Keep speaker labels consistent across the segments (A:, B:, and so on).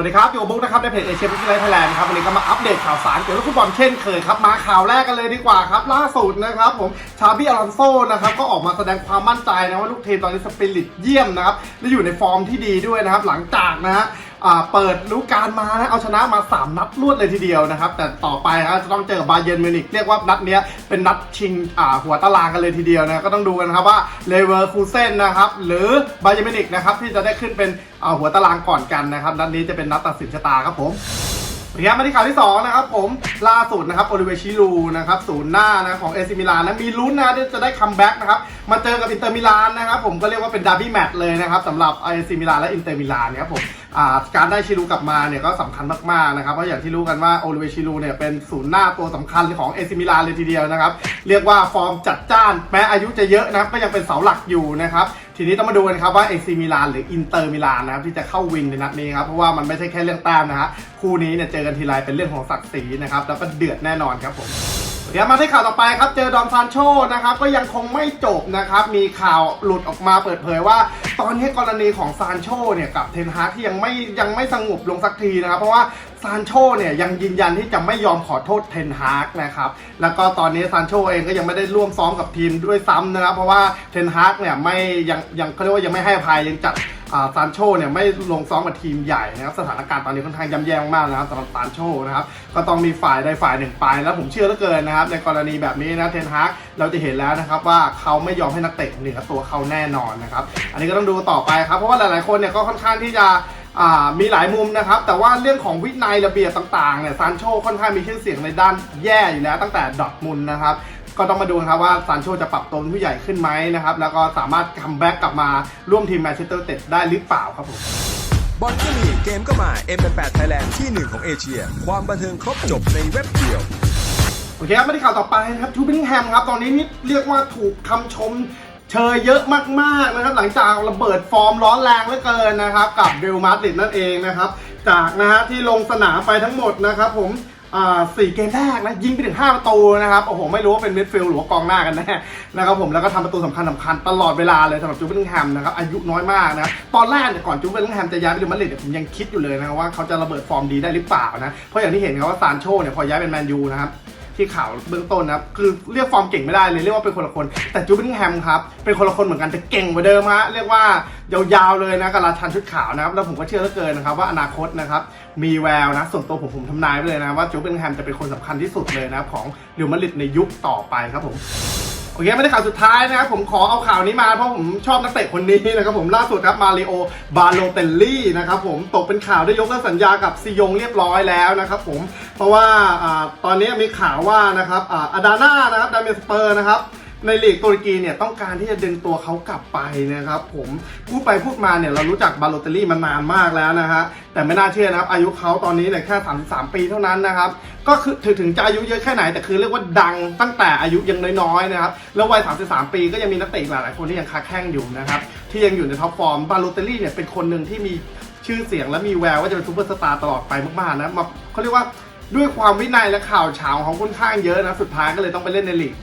A: วัสดีครับอยู่บุ๊กนะครับในเพจเอเชียบุ๊กไลท์ไทยแลนด์ครับวันนี้ก็มาอัปเดตข่าวสารเกี่ยวกับฟุตบอลเช่นเคยครับมาข่าวแรกกันเลยดีกว่าครับ ล่าสุดนะครับผมชาบี้อลอนโซนะครับก็ออกมาแสดงความมั่นใจนะว่าลูกทีมตอนนี้สปิริตเยี่ยมนะครับและอยู่ในฟอร์มที่ดีด้วยนะครับหลังจากนะฮะ เปิดฤดูกาลมานะเอาชนะมา 3 นัดรวดเลยทีเดียวนะครับ แต่ต่อไปครับจะต้องเจอกับบาเยิร์นมิวนิกเรียกว่านัดเนี้ยเป็นนัดชิงอ่าหัวตารางกันเลยทีเดียวนะก็ต้องดูกันครับว่าเลเวอร์คูเซนนะครับหรือบาเยิร์นมิวนิกนะครับที่จะได้ขึ้นเป็นอ่าหัวตารางก่อนกันนะครับนัดนี้จะเป็นนัดตัดสินชะตาครับผม เดี๋ยมาที่ข่าวที่ 2 นะครับผมล่าสุดนะครับโอลิเวชิลูนะครับศูนย์หน้านะของเอซิมิลานนะมีลุ้นนะที่จะได้คัมแบ็กนะครับมาเจอกับอินเตอร์มิลานนะครับผมก็เรียกว่าเป็นดาร์บี้แมตช์เลยนะครับสำหรับเอซิมิลานและอินเตอร์มิลานนะครับผมการได้ชิลูกลับมาเนี่ยก็สำคัญมากๆนะครับเพราะอย่างที่รู้กันว่าโอลิเวชิลูเนี่ยเป็นศูนย์หน้าตัวสำคัญของเอซิมิลานเลยทีเดียวนะครับเรียกว่าฟอร์มจัดจ้านแม้อายุจะเยอะนะก็ยังเป็นเสาหลักอยู่นะครับทีนี้ต้องมาดูกันครับว่าเอซีมิลานหรืออินเตอร์มิลานนะครับที่จะเข้าวินในนัดนี้ครับเพราะว่ามันไม่ใช่แค่เรื่องแต้มนะฮะคู่นี้เนี่ยเจอกันทีไรเป็นเรื่องของศักดิ์ศรีนะครับแล้วก็เดือดแน่นอนครับผมเดี๋ยวมาที่ข่าวต่อไปครับ เจอดอนซานโชนะครับ ก็ยังคงไม่จบนะครับ มีข่าวหลุดออกมาเปิดเผยว่าตอนนี้กรณีของซานโชเนี่ยกับเทนฮากที่ยังไม่ยังไม่สงบลงสักทีนะครับ เพราะว่าซานโชเนี่ยยังยืนยันที่จะไม่ยอมขอโทษเทนฮากนะครับ แล้วก็ตอนนี้ซานโชเองก็ยังไม่ได้ร่วมซ้อมกับทีมด้วยซ้ำนะครับ เพราะว่าเทนฮากเนี่ยไม่ยังยังเขาเรียกว่ายังไม่ให้อภัยยังจัด ซานโชเนี่ยไม่ลงซ้อมกับทีมใหญ่นะครับสถานการณ์ตอนนี้ค่อนข้างย่ำแย่มากนะครับสำหรับซานโชนะครับก็ต้องมีฝ่ายใดฝ่ายหนึ่งไป แล้วผมเชื่อเหลือเกินนะครับในกรณีแบบนี้นะเทนฮากเราจะเห็นแล้วนะครับว่าเขาไม่ยอมให้นักเตะเหนือตัวเขาแน่นอนนะครับอันนี้ก็ต้องดูต่อไปครับเพราะว่าหลายๆคนเนี่ยก็ค่อนข้างที่จะมีหลายมุมนะครับ แต่ว่าเรื่องของวินัยระเบียบต่างๆเนี่ยซานโชค่อนข้างมีชื่อเสียงในด้านแย่อยู่แล้วตั้งแต่ดอทมุนนะครับ ก็ต้องมาดูนะครับว่าซานโชจะปรับตัวเป็นผู้ใหญ่ขึ้นไหมนะครับ แล้วก็สามารถคัมแบ็กกลับมาร่วมทีมแมนเชสเตอร์เต็ดได้หรือเปล่าครับผม
B: บอลก็มีเกมก็มา M8 Thailand ที่หนึ่งของเอเชีย ความบันเทิงครบจบในเว็บเดียว
A: โอเคครับมาที่ข่าวต่อไปนะครับทูบิงแฮมครับ ตอนนี้นี่เรียกว่าถูกคำชมเชยเยอะมากๆนะครับ หลังจากระเบิดฟอร์มร้อนแรงเหลือเกินนะครับ กับเรอัลมาดริดนั่นเองนะครับ จากนะฮะที่ลงสนามไปทั้งหมดนะครับผมอ่า สี่เกมแรกนะยิงไปถึง 5 ประตูนะครับโอ้โหไม่รู้ว่าเป็นมิดฟิลด์หรือว่ากองหน้ากันแน่นะครับผมแล้วก็ทำประตูสำคัญสำคัญตลอดเวลาเลยสำหรับจูเบลิงแฮมนะครับอายุน้อยมากนะตอนแรกเนี่ยก่อนจูเบลิงแฮมจะย้ายไปเรอัลมาดริดเนี่ยผมยังคิดอยู่เลยนะครับว่าเขาจะระเบิดฟอร์มดีได้หรือเปล่านะเพราะอย่างที่เห็นครับว่าซานโชเนี่ยพอย้ายเป็นแมนยูนะครับ ที่ข่าวเบื้องต้นนะครับ คือเรียกฟอร์มเก่งไม่ได้เลยเรียกว่าเป็นคนละคน แต่จูบิงแฮมครับ เป็นคนละคนเหมือนกันแต่เก่งกว่าเดิมฮะเรียกว่ายาวๆเลยนะกับราชันชุดขาวนะครับ แล้วผมก็เชื่อเหลือเกินนะครับ ว่าอนาคตนะครับมีแววนะ ส่วนตัวผมผมทำนายไปเลยนะว่าจูบิงแฮมจะเป็นคนสำคัญที่สุดเลยนะครับของเรอัลมาดริดในยุคต่อไปครับผม โอเคไม่ได้ข่าวสุดท้ายนะครับผมขอเอาข่าวนี้มาเพราะผมชอบนักเตะคนนี้นะครับผมล่าสุดครับมาริโอบาโลเตลลี่นะครับผมตกเป็นข่าวได้ยกเลิกสัญญากับซียงเรียบร้อยแล้วนะครับผมเพราะว่าอตอนนี้มีข่าวว่านะครับอาอดาน่านะครับดาเมสเปอร์นะครับ ในลีกตุรกีเนี่ยต้องการที่จะดึงตัวเขากลับไปนะครับผมพูดไปพูดมาเนี่ยเรารู้จักบาโลเตลลี่มานานมากแล้วนะฮะแต่ไม่น่าเชื่อนะครับ อายุเขาตอนนี้เนี่ยแค่ 33 ปีเท่านั้นนะครับ ก็คือถึงถึงจะอายุเยอะแค่ไหนแต่คือเรียกว่าดังตั้งแต่อายุยังน้อยๆนะครับแล้ววัย 33 ปีก็ยังมีนักเตะหลายๆคนที่ยังคาแข้งอยู่นะครับที่ยังอยู่ในท็อปฟอร์มบาโลเตลลี่เนี่ยเป็นคนหนึ่งที่มีชื่อเสียงและมีแววว่าจะเป็นซูเปอร์สตาร์ตลอดไปมากๆนะมาเขาเรียกว่าด้วยความวินัยและข่าวเฉาของค่อนข้างเยอะนะสุดท้ายก็เลยต้องไปเล่นในลีก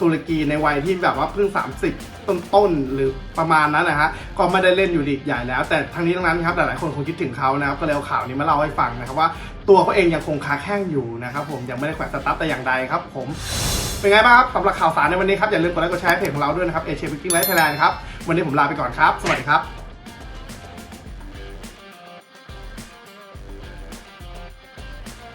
A: ตุรกีในวัยที่แบบว่าเพิ่ง 30 ต้นๆหรือประมาณนั้นนะฮะก็ไม่ได้เล่นอยู่ลีกใหญ่แล้ว แต่ทั้งนี้ทั้งนั้นครับหลายๆคนคงคิดถึงเขานะครับก็เลยเอาข่าวนี้มาเล่าให้ฟังนะครับว่าตัวเขาเองยังคงค้าแข้งอยู่นะครับผมยังไม่ได้แขวนสตาร์ทแต่อย่างใดครับ ผมเป็นไงบ้างครับสำหรับข่าวสารในวันนี้ครับอย่าลืมกดไลค์กดแชร์เพจของเราด้วยนะครับเอเชียบิกกิ้งไลฟ์ไทยแลนด์ครับวันนี้ผมลาไปก่อนครับ สวัสดีครับ